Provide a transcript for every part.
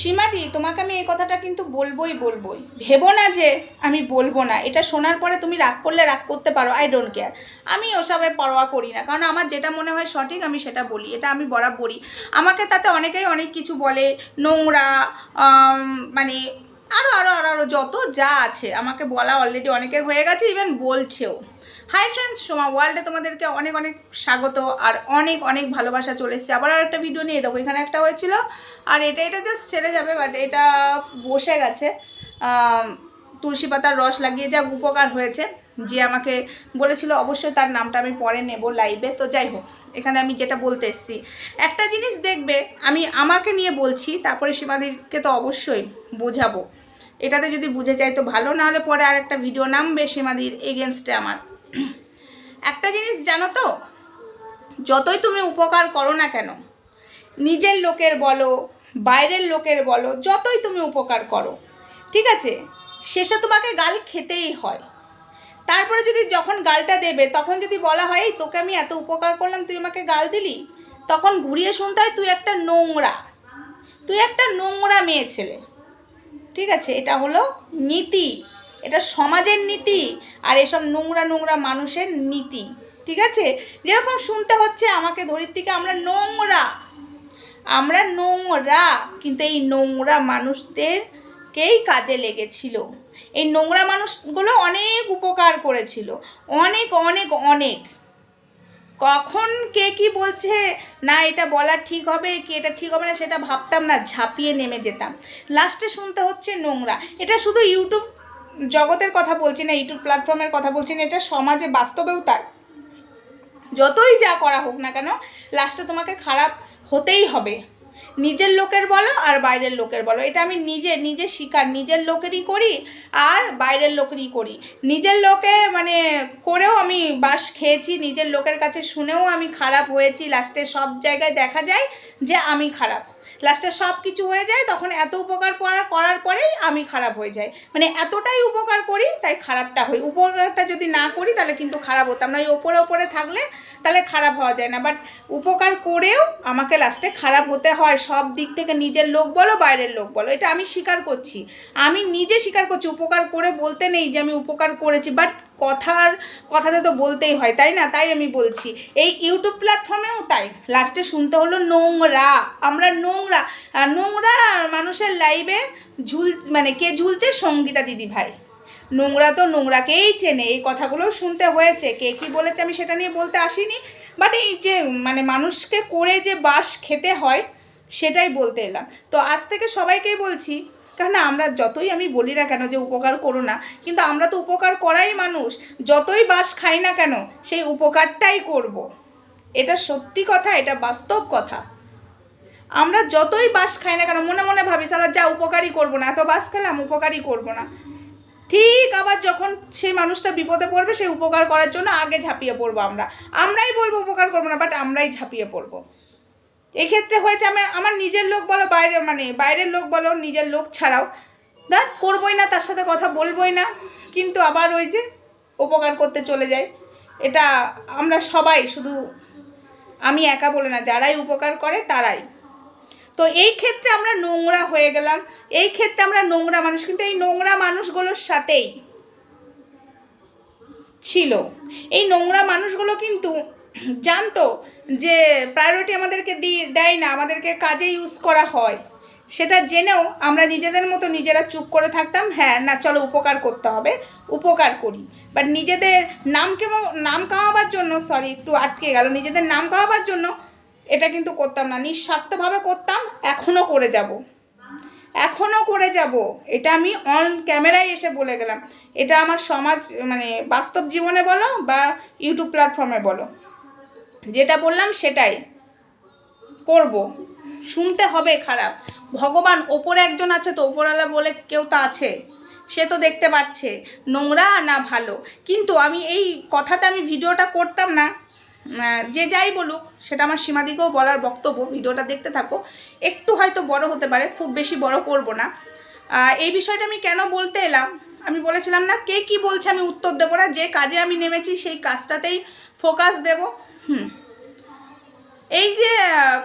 সীমাদি, তোমাকে আমি এই কথাটা কিন্তু বলবোই বলবোই। ভেবো না যে আমি বলব না। এটা শোনার পরে তুমি রাগ করলে রাগ করতে পারো আই ডোন্ট কেয়ার আমি ওসবে পরোয়া করি না, কারণ আমার যেটা মনে হয় সঠিক, আমি সেটা বলি, এটা আমি বরাবরই। আমাকে তাতে অনেকেই অনেক কিছু বলে, নোংরা মানে আরও আরও আরও আরও যত যা আছে, আমাকে বলা অলরেডি অনেকের হয়ে গেছে ইভেন বলছেও। হাই ফ্রেন্ডস সোমা ওয়ার্ল্ডে তোমাদেরকে অনেক অনেক স্বাগত, আর অনেক অনেক ভালোবাসা চলে এসছে। আবার আর একটা ভিডিও নিয়ে, দেখো, এখানে একটা হয়েছিল, আর এটা এটা জাস্ট ছেড়ে যাবে বাট এটা বসে গেছে। তুলসী পাতার রস লাগিয়ে যা উপকার হয়েছে। যে আমাকে বলেছিল অবশ্যই তার নামটা আমি পরে নেব লাইভে তো যাই হোক, এখানে আমি যেটা বলতে এসেছি, একটা জিনিস দেখবে, আমি আমাকে নিয়ে বলছি, তারপরে সীমাদিকে তো অবশ্যই বোঝাবো। এটাতে যদি বুঝে যায় তো ভালো, না হলে পরে আরেকটা ভিডিও নামবে সীমাদির এগেনস্টে আমার। একটা জিনিস জানো তো, যতই তুমি উপকার করো না কেন, নিজের লোকের বলো, বাইরের লোকের বলো, যতই তুমি উপকার করো, ঠিক আছে? শেষে তোমাকে গাল খেতেই হয়। তারপরে যদি যখন গালটা দেবে, তখন যদি বলা হয়, এই, তোকে আমি এত উপকার করলাম, তুই আমাকে গাল দিলি? তখন ঘুরিয়ে শুনতে হয়, তুই একটা নোংরা, তুই একটা নোংরা মেয়ে ছেলে। ঠিক আছে? এটা হলো নীতি। এটা সমাজের নীতি আর এসব নোংরা নোংরা মানুষের নীতি। ঠিক আছে? যেরকম শুনতে হচ্ছে আমাকে ধরির থেকে আমরা নোংরা। আমরা নোংরা, কিন্তু এই নোংরা মানুষদেরকেই কাজে লেগেছিল? এই নোংরা মানুষগুলো অনেক উপকার করেছিল। অনেক অনেক অনেক। কখন কে কি বলছে, না, এটা বলা ঠিক হবে, কি এটা ঠিক হবে না, সেটা ভাবতাম না, ঝাঁপিয়ে নেমে যেতাম। লাস্টে শুনতে হচ্ছে নোংরা। এটা শুধু ইউটিউব জগতের কথা বলছি না, ইউটিউব প্ল্যাটফর্মের কথা বলছি না, এটা সমাজে বাস্তবেও তাই। যতই যা করা হোক না কেন, লাস্টে তোমাকে খারাপ হতেই হবে। নিজের লোকের বলো আর বাইরের লোকের বলো। এটা আমি নিজে নিজে শিকার। নিজের লোকেরই করি আর বাইরের লোকেরই করি। নিজের লোকে মানে করেও আমি বাস খেয়েছি, নিজের লোকের কাছে শুনেও আমি খারাপ হয়েছি। লাস্টে সব জায়গায় দেখা যায় যে আমি খারাপ। লাস্টে সব কিছু হয়ে যায়, তখন এত উপকার করার করার পরেই আমি খারাপ হয়ে যাই। মানে এতটাই উপকার করি, তাই খারাপটা হই উপকারটা যদি না করি, তাহলে কিন্তু খারাপ হতাম না ওই ওপরে ওপরে থাকলে, তাহলে খারাপ হওয়া যায় না। বাট উপকার করেও আমাকে লাস্টে খারাপ হতে হয়। সব দিক থেকে নিজের লোক বলো, বাইরের লোক বলো। এটা আমি স্বীকার করছি। আমি নিজে স্বীকার করছি, উপকার করে বলতে নেই যে আমি উপকার করেছি। বাট কথার, কথাতে তো বলতেই হয়, তাই না? তাই আমি বলছি। এই ইউটিউব প্ল্যাটফর্মেও তাই? লাস্টে শুনতে হলো নোংরা। আমরা নোংরা নোংরা মানুষের লাইভে ঝুল মানে কে ঝুলছে? সঙ্গীতা দিদি ভাই। নোংরা তো নোংরাকেই চেনে। এই কথাগুলো শুনতে হয়েছে। কে কি বলেছে আমি সেটা নিয়ে বলতে আসিনি। বাট এই যে মানে মানুষকে করে যে বাস খেতে হয়, সেটাই বলতে এলাম। তো আজ থেকে সবাইকেই বলছি কেন আমরা যতই আমি বলি না কেন যে উপকার করো না, কিন্তু আমরা তো উপকার করাই মানুষ। যতই বাস খাই না কেন, সেই উপকারটাই করব। এটা সত্যি কথা, এটা বাস্তব কথা। আমরা যতই বাস খাই না কেন, মনে মনে ভাবি, সালা যা, উপকারই করব না। এত বাস খেলাম, উপকারই করব না। ঠিক আবার যখন সেই মানুষটা বিপদে পড়বে সেই উপকার করার জন্য আগে ঝাঁপিয়ে পড়ব আমরা। আমরাই বলব উপকার করব না, বাট আমরাই ঝাঁপিয়ে পড়ব। এক্ষেত্রে হয়েছে, আমি, আমার নিজের লোক বলো, বাইরে মানে বাইরের লোক বলো, নিজের লোক ছাড়াও দেখ করবোই না, তার সাথে কথা বলবোই না, কিন্তু আবার ওই যে, উপকার করতে চলে যায় এটা আমরা সবাই শুধু আমি একা বলে না, যারাই উপকার করে তারাই। তো এই ক্ষেত্রে আমরা নোংরা হয়ে গেলাম। এই ক্ষেত্রে আমরা নোংরা মানুষ, কিন্তু এই নোংরা মানুষগুলোর সাথেই ছিল। এই নোংরা মানুষগুলো কিন্তু জানতো যে প্রায়োরিটি আমাদেরকে দিয়ে দেয় না, আমাদেরকে কাজে ইউজ করা হয়। সেটা জেনেও আমরা নিজেদের মতো নিজেরা চুপ করে থাকতাম হ্যাঁ না, চলো উপকার করতে হবে, উপকার করি। বাট নিজেদের নাম কেমন, নাম কামাবার জন্য সরি একটু আটকে গেল, নিজেদের নাম কামাবার জন্য এটা কিন্তু করতাম না। নিঃস্বার্থভাবে করতাম এখনও করে যাব। এখনও করে যাব। এটা আমি অন ক্যামেরায় এসে বলে গেলাম। এটা আমার সমাজ মানে বাস্তব জীবনে বলো বা ইউটিউব প্ল্যাটফর্মে বলো। যেটা বললাম সেটাই। করব। শুনতে হবে খারাপ। ভগবান, ওপরে একজন আছে তো ওপরওয়ালা বলে কেউ তো আছে। সে তো দেখতে পাচ্ছে নোংরা না ভালো। কিন্তু আমি এই কথাতে আমি ভিডিওটা করতাম না। যে যাই বলুক, সেটা আমার সীমাদিকেও বলার বক্তব্য, ভিডিওটা দেখতে থাকো। একটু হয়তো বড় হতে পারে, খুব বেশি বড় করব না। এই বিষয়টা আমি কেন বলতে এলাম? আমি বলেছিলাম না, কে কি বলছে আমি উত্তর দেবো না, যে কাজে আমি নেমেছি, সেই কাজটাতেই ফোকাস দেব। হুম। এই যে,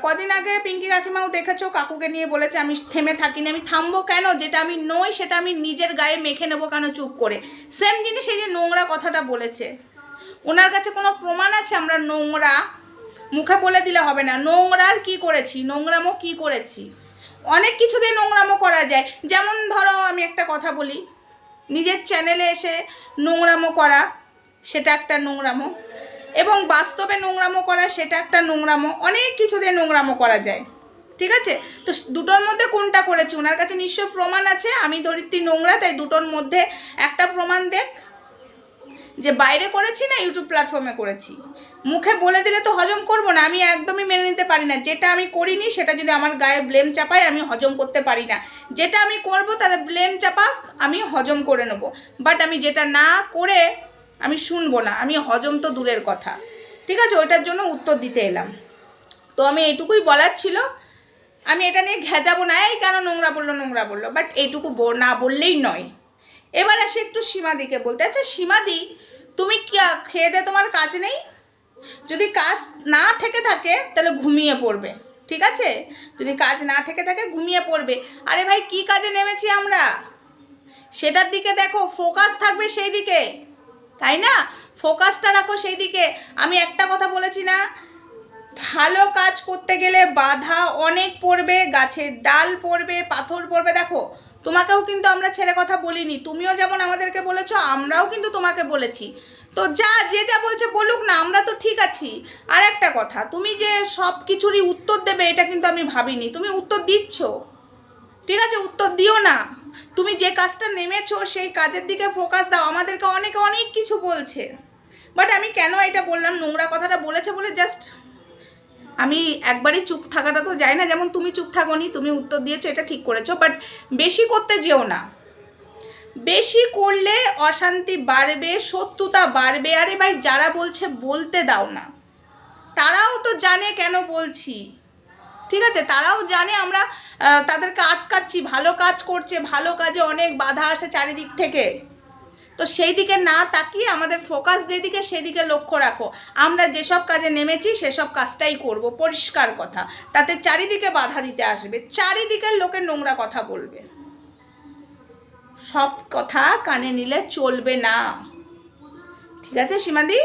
কদিন আগে পিঙ্কি কাকিমাও দেখেছ, কাকুকে নিয়ে বলেছে, আমি থেমে থাকিনি, আমি থামবো কেন? যেটা আমি নই, সেটা আমি নিজের গায়ে মেখে নেব কেন চুপ করে? সেম জিনিস এই যে নোংরা কথাটা বলেছে। ওনার কাছে কোনো প্রমাণ আছে? আমরা নোংরা, মুখে বলে দিলে হবে না। নোংরার কি করেছি? নোংরামো কি করেছি? অনেক কিছু দিয়ে নোংরামো করা যায়। যেমন ধরো, আমি একটা কথা বলি। নিজের চ্যানেলে এসে নোংরামো করা, সেটা একটা নোংরামো। এবং বাস্তবে নোংরামো করা, সেটা একটা নোংরামো, অনেক কিছু দিয়ে নোংরামো করা যায়। ঠিক আছে? তো দুটোর মধ্যে কোনটা করেছি? ওনার কাছে নিশ্চয় প্রমাণ আছে, আমি ধরিত্রী নোংরা, তাই দুটোর মধ্যে একটা প্রমাণ দেখ। যে বাইরে করেছি না ইউটিউব প্ল্যাটফর্মে করেছি? মুখে বলে দিলে তো হজম করব না, আমি একদমই মেনে নিতে পারি না। যেটা আমি করিনি, সেটা যদি আমার গায়ে ব্লেম চাপায়, আমি হজম করতে পারি না। যেটা আমি করব তাদের ব্লেম চাপাক, আমি হজম করে নেব। বাট আমি যেটা না করে আমি শুনব না, আমি হজম তো দূরের কথা। ঠিক আছে, ওইটার জন্য উত্তর দিতে এলাম। তো আমি এটুকুই বলার ছিল। আমি এটা নিয়ে ঘেজাবো না, এই কেন নোংরা বলল নোংরা বলল বাট এইটুকু না বললেই নয়। এবার আসি একটু সীমাদিকে বলতে। আচ্ছা সীমাদি, তুমি কি, খেয়ে দে তোমার কাজ নেই? যদি কাজ না থেকে থাকে, তাহলে ঘুমিয়ে পড়বে। ঠিক আছে? যদি কাজ না থেকে থাকে, ঘুমিয়ে পড়বে। আরে ভাই, কি কাজে নেমেছি আমরা? সেটার দিকে দেখো ফোকাস থাকবে সেই দিকে। তাই না? ফোকাসটা রাখো সেই দিকে আমি একটা কথা বলেছি না? ভালো কাজ করতে গেলে বাধা অনেক পড়বে, গাছের ডাল পড়বে, পাথর পড়বে। দেখো, তোমাকেও কিন্তু আমরা ছেড়ে কথা বলিনি। তুমিও যেমন আমাদেরকে বলেছ, আমরাও কিন্তু তোমাকে বলেছি। তো যা, যে যা বলছে বলুক না, আমরা তো ঠিক আছি। আর একটা কথা, তুমি যে সব কিছুরই উত্তর দেবে, এটা কিন্তু আমি ভাবিনি। তুমি উত্তর দিচ্ছ। ঠিক আছে, উত্তর দিও না। তুমি যে কাজটা নেমেছো, সেই কাজের দিকে ফোকাস দাও। আমাদেরকে অনেকে অনেক কিছু বলছে। বাট আমি কেন এটা বললাম? নোংরা কথাটা বলেছে বলে জাস্ট আমি একবারই চুপ থাকাটা তো যায় না। যেমন তুমি চুপ থাকোনি, তুমি উত্তর দিয়েছ, এটা ঠিক করেছ। বাট বেশি করতে যেও না। বেশি করলে অশান্তি বাড়বে, শত্রুতা বাড়বে। আরে ভাই, যারা বলছে বলতে দাও না। তারাও তো জানে কেন বলছি। ঠিক আছে? তারাও জানে আমরা তাদেরকে আটকাচ্ছি, ভালো কাজ করছে, ভালো কাজে অনেক বাধা আসে চারিদিক থেকে। তো সেই দিকে না তাকিয়ে আমাদের ফোকাস যেদিকে, সেদিকে লক্ষ্য রাখো। আমরা যেসব কাজে নেমেছি, সেসব কাজটাই করব। পরিষ্কার কথা। তাতে চারিদিকে বাধা দিতে আসবে। চারিদিকের লোকে নোংরা কথা বলবে। সব কথা কানে নিলে চলবে না। ঠিক আছে, সীমাদি?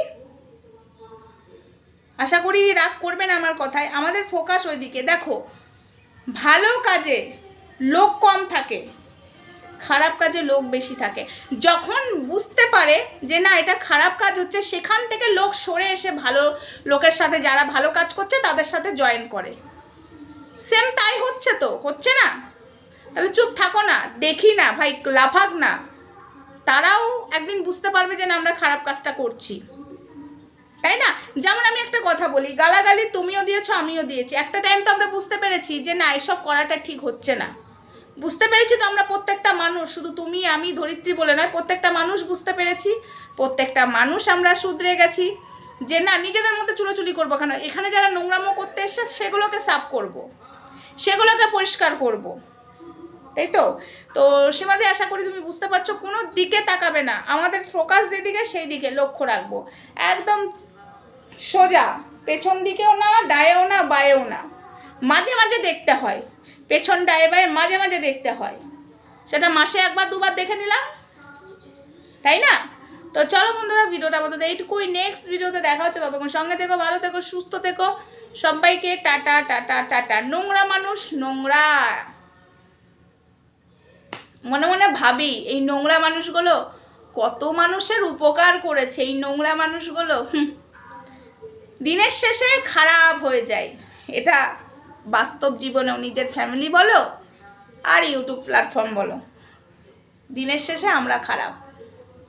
আশা করি রাগ করবেন আমার কথায়। আমাদের ফোকাস ওইদিকে। দেখো, ভালো কাজে লোক কম থাকে, খারাপ কাজে লোক বেশি থাকে। যখন বুঝতে পারে যে না, এটা খারাপ কাজ হচ্ছে, সেখান থেকে লোক সরে এসে ভালো লোকের সাথে, যারা ভালো কাজ করছে, তাদের সাথে জয়েন করে। সেম তাই হচ্ছে তো, হচ্ছে না? তাহলে চুপ থাকো না, দেখি না, ভাই, লাফাক না। তারাও একদিন বুঝতে পারবে যে না, আমরা খারাপ কাজটা করছি। তাই না? যেমন আমি একটা কথা বলি, গালাগালি তুমিও দিয়েছ, আমিও দিয়েছি। একটা টাইম তো আমরা বুঝতে পেরেছি যে না, এসব করাটা ঠিক হচ্ছে না। বুঝতে পেরেছি তো আমরা প্রত্যেকটা মানুষ, শুধু তুমি, আমি, ধরিত্রী বলে নয়, প্রত্যেকটা মানুষ বুঝতে পেরেছি। প্রত্যেকটা মানুষ আমরা শুধরে গেছি যে না, নিজেদের মধ্যে চুলোচুলি করব কেন? এখানে যারা নোংরামো করতে এসছে, সেগুলোকে সাফ করব। সেগুলোকে পরিষ্কার করব। তাই তো? তো সীমাদি, আশা করি তুমি বুঝতে পারছ, কোনো দিকে তাকাবে না। আমাদের ফোকাস যেদিকে সেই দিকে লক্ষ্য রাখব। একদম সোজা, পেছন দিকেও না, ডায়েও না, বায়েও না। মাঝে মাঝে দেখতে হয়। পেছন, ডায়ে, বায়ে মাঝে মাঝে দেখতে হয়। সেটা মাসে একবার, দুবার দেখে নিলাম। তাই না? তো চলো বন্ধুরা, ভিডিওটা আপাতত এইটুকুই। নেক্সট ভিডিওতে দেখা হচ্ছে। ততক্ষণ সঙ্গে থেকো, ভালো থেকো, সুস্থ থেকো। সবাইকে টাটা টাটা টাটা। নোংরা মানুষ, নোংরা। মনে মনে ভাবি, এই নোংরা মানুষগুলো কত মানুষের উপকার করেছে, এই নোংরা মানুষগুলো। হুম। দিনের শেষে খারাপ হয়ে যায়। এটা বাস্তব জীবনেও নিজের ফ্যামিলি বলো আর ইউটিউব প্ল্যাটফর্ম বলো। দিনের শেষে আমরা খারাপ।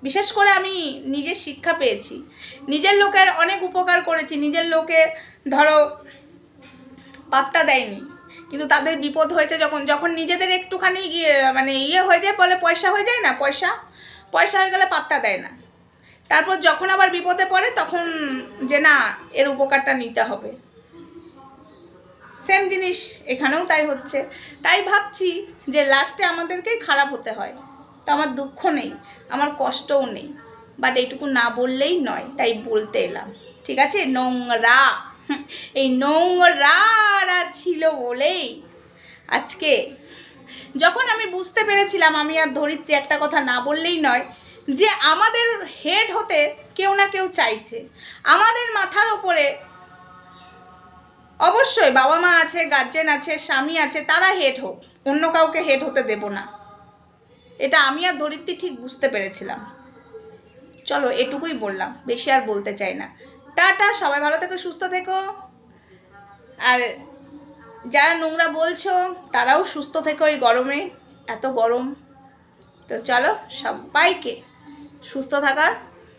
বিশেষ করে আমি নিজের শিক্ষা পেয়েছি। নিজের লোকের অনেক উপকার করেছি। নিজের লোকে ধরো পাত্তা দেয়নি। কিন্তু তাদের বিপদ হয়েছে যখন যখন নিজেদের একটুখানি মানে ইয়ে হয়ে যায় বলে পয়সা হয়ে যায় না? পয়সা? পয়সা হয়ে গেলে পাত্তা দেয় না। তারপর যখন আবার বিপদে পড়ে, তখন যে না, এর উপকারটা নিতে হবে। সেম জিনিস এখানেও তাই হচ্ছে। তাই ভাবছি যে লাস্টে আমাদেরকেই খারাপ হতে হয়। তো আমার দুঃখ নেই, আমার কষ্টও নেই। বাট এইটুকু না বললেই নয়, তাই বলতে এলাম। ঠিক আছে? নোংরা। এই নোংরারা ছিল বলেই আজকে যখন আমি বুঝতে পেরেছিলাম, আমি আর ধরিত্রী একটা কথা না বললেই নয় যে আমাদের হেড হতে কেউ না কেউ চাইছে। আমাদের মাথার ওপরে অবশ্যই বাবা মা আছে গার্জেন আছে, স্বামী আছে, তারা হেড হোক, অন্য কাউকে হেড হতে দেব না। এটা আমি আর ধরিত্রী ঠিক বুঝতে পেরেছিলাম। চলো এটুকুই বললাম, বেশি আর বলতে চাই না। টাটা, সবাই ভালো থেকো, সুস্থ থেকো। আর যারা নোংরা বলছো, তারাও সুস্থ থেকো এই গরমে, এত গরম। তো চলো, সবাইকে। সুস্থ থাকার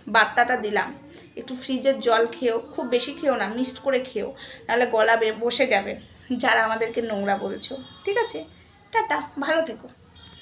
বার্তাটা দিলাম। একটু ফ্রিজের জল খেও খুব বেশি খেও না মিক্সড করে খেও নাহলে গলা বসে যাবে, যারা আমাদেরকে নোংরা বলছো। ঠিক আছে? টাটা, ভালো থেকো।